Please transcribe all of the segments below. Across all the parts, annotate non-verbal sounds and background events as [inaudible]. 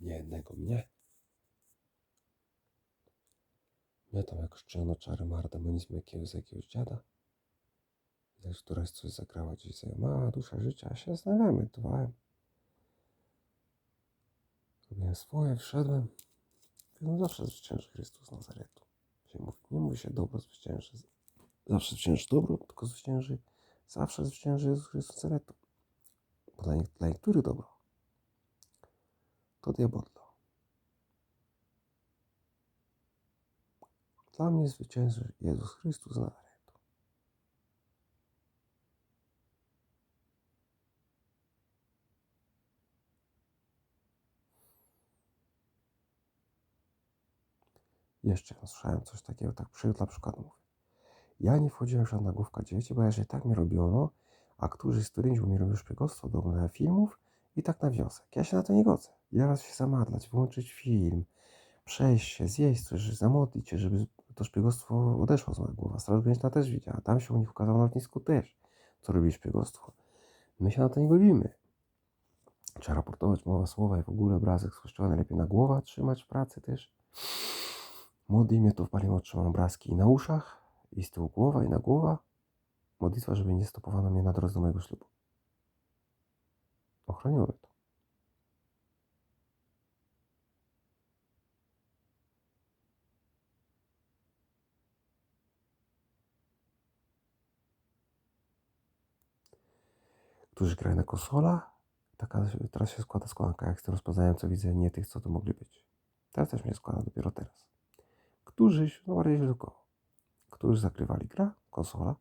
Nie jednego mnie. Mnie tam jakoś czyno czary mar demonizmu jakiegoś jakiegoś dziada. Widać, któraś coś zagrała gdzieś sobie. Mała dusza życia, a się zastanawiałem, medytowałem. Robiłem swoje, wszedłem. No zawsze zwycięży Chrystus Nazaretu. Się mówi. Nie mówi się dobro zwycięży. Zawsze zwycięży dobro, tylko zwycięży. Zawsze zwycięży Jezus Chrystus Nazaretu. Bo dla, nie, dla niektórych dobro to diabodlo. Dla mnie zwycięży Jezus Chrystus z Nazaretu. Jeszcze słyszałem coś takiego, tak przy, dla przykładu mówię. Ja nie wchodziłem w żadna główka dzieci, bo jeżeli tak mi robiono, a którzy z którymi mi robił szpiegostwo do filmów i tak na wniosek. Ja się na to nie godzę. Ja raz się zamadlać, wyłączyć film, przejść się, zjeść coś, zamodlić się, żeby to szpiegostwo odeszło z mojej głowy. Straż Graniczna też widziała. Tam się u nich ukazało na lotnisku też, co robi szpiegostwo. My się na to nie godzimy. Trzeba raportować mowa słowa i w ogóle obrazek kościoła najlepiej na głowę trzymać w pracy też. Mnie to wpaliło, trzymam obrazki i na uszach, i z tyłu głowa, i na głowa. Modlitwa, żeby nie stopowano mnie na drodze do mojego ślubu. Ochroniło mnie to. Którzy grają na konsola, taka teraz się składa składanka, jak z tym rozpoznająco widzę nie tych, co to mogli być. Teraz też mnie składa dopiero teraz. Którzyś, no bardziej źródłowo, którzy zagrywali gra, konsola,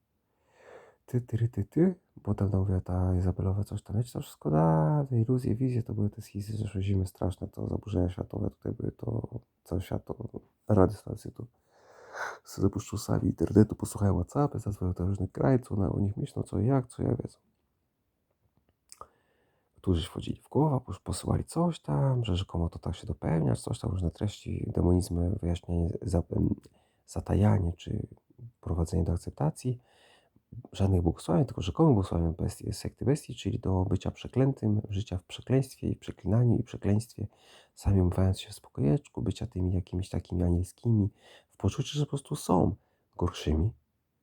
ty, ty, ty, ty, bo dawno mówiła ta Izabelowa coś tam, wiecie, to wszystko da, te iluzje, wizje, to były te schizy zeszłe zimy straszne, to zaburzenia światowe, tutaj były to, cały świat, to radiostacje tu sobie zapuszczą sami internetu, posłuchają Whatsappy, zadzwonią do różnych krajców, no, o nich myślą, co jak, co jak wiedzą. Którzy wchodzili w głowę, pos- posyłali coś tam, że rzekomo to tak się dopełnia, coś tam, różne treści, demonizmy, wyjaśnienie, za- zatajanie, czy prowadzenie do akceptacji, żadnych błogosławień, tylko rzekomych błogosławień bestii, sekty bestii, czyli do bycia przeklętym, życia w przekleństwie i przeklinaniu i przekleństwie, sami umywając się w spokojeczku, bycia tymi jakimiś takimi anielskimi, w poczuciu, że po prostu są gorszymi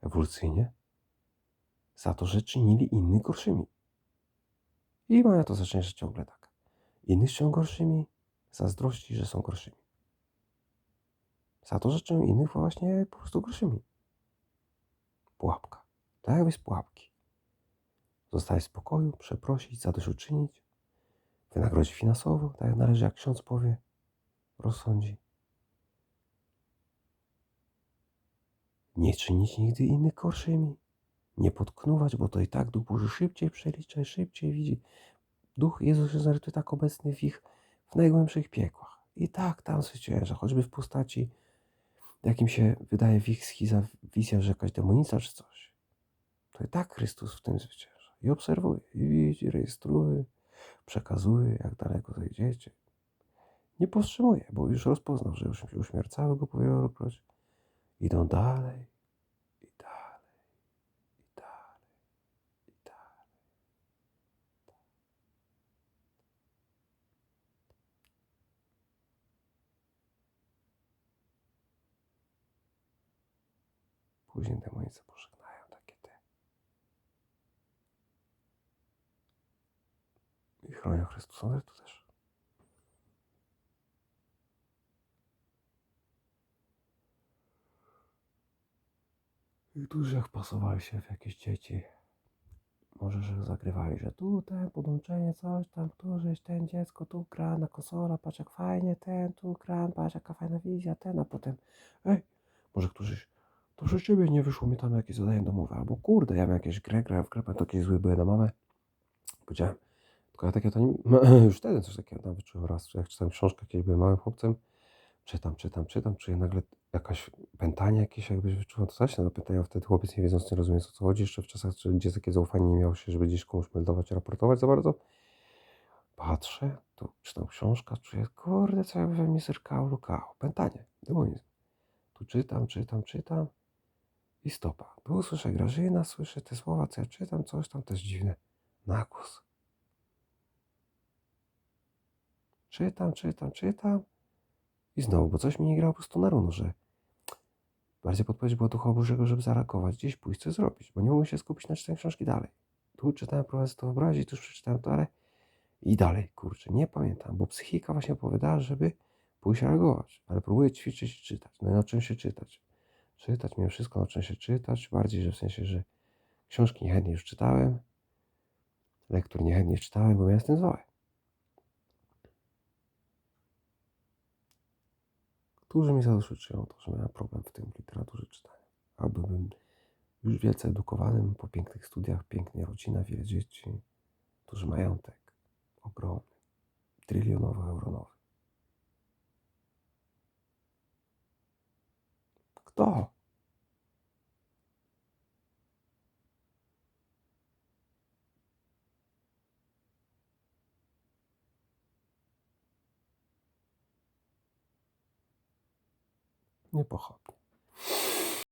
ewolucyjnie, za to, że czynili innych gorszymi. I mają to zaczęcie ciągle tak. Innych są gorszymi, zazdrości, że są gorszymi. Za to, że czynią innych właśnie po prostu gorszymi. Pułapka. Tak jakby z pułapki. Zostać w spokoju, przeprosić, zadośćuczynić, wynagrodzić finansowo, tak jak należy, jak ksiądz powie, rozsądzi. Nie czynić nigdy innych gorszymi. Nie potknuwać, bo to i tak Duch Boży szybciej przelicza i szybciej widzi. Duch Jezus jest nawet tak obecny w ich, w najgłębszych piekłach. I tak tam zwycięża, choćby w postaci, jakim się wydaje w ich schiza wizja, że jakaś demonica czy coś. I tak Chrystus w tym zwycięża. I obserwuje, i widzi, rejestruje, przekazuje, jak daleko zejdziecie. Nie powstrzymuje, bo już rozpoznał, że już uśmiercały go po wielokroć. Idą dalej, i dalej, i dalej, i dalej. Później demonice pożegnają takie te. I chronią Chrystusa, ale tu też. I którzy jak pasowali się w jakieś dzieci, może że zagrywali, że tu ten podłączenie, coś tam, któryś ten dziecko tu gra na konsola, patrz jak fajnie, ten tu gra, patrz jaka fajna wizja, ten, a potem, ej, może któryś, to że ciebie nie wyszło mi tam jakieś zadanie domowe, albo kurde, ja miałem jakieś grę, grałem w grę, jakieś zły były na mamę, powiedziałem, tylko ja to nie, [clears throat] już wtedy coś takiego tam wyczułem. Raz, jak czytałem książkę, kiedyś byłem małym chłopcem, czytam, czytam, czytam, czuję nagle jakaś pętanie jakieś, jakbyś wyczuwał to coś, no pytają wtedy chłopiec nie wiedząc, nie rozumiejąc o co chodzi, jeszcze w czasach, gdzie takie zaufanie nie miało się, żeby gdzieś komuś meldować, raportować za bardzo. Patrzę, tu czytam książkę, czuję, kurde, co jakby we mnie zerkało, lukało, pętanie, demonizm. Tu czytam, czytam, czytam. I stopa. Tu słyszę Grażyna, słyszę te słowa, co ja czytam, coś tam też dziwne. Na Czytam, czytam, czytam i znowu, bo coś mi nie grało po prostu na runo, że bardziej podpowiedź była ducha Bożego, żeby zareagować, gdzieś pójść, coś zrobić, bo nie mogłem się skupić na czytaniu książki dalej. Tu czytałem prowadzę to wyobrazić, tu przeczytałem to, ale i dalej, kurczę, nie pamiętam, bo psychika właśnie opowiadała, żeby pójść reagować, ale próbuję ćwiczyć i czytać. No i nauczyłem się czytać. Czytać, mimo wszystko nauczyłem się czytać, bardziej, że w sensie, że książki niechętnie już czytałem, lektur niechętnie czytałem, bo miałem z tym zwoje. Którzy mi zadośćuczynią to, że miałem problem w tym literaturze czytania. Abym już wielce edukowanym, po pięknych studiach, pięknie rodzina, wiele dzieci, duży majątek, ogromny, trylionowy, непохабні.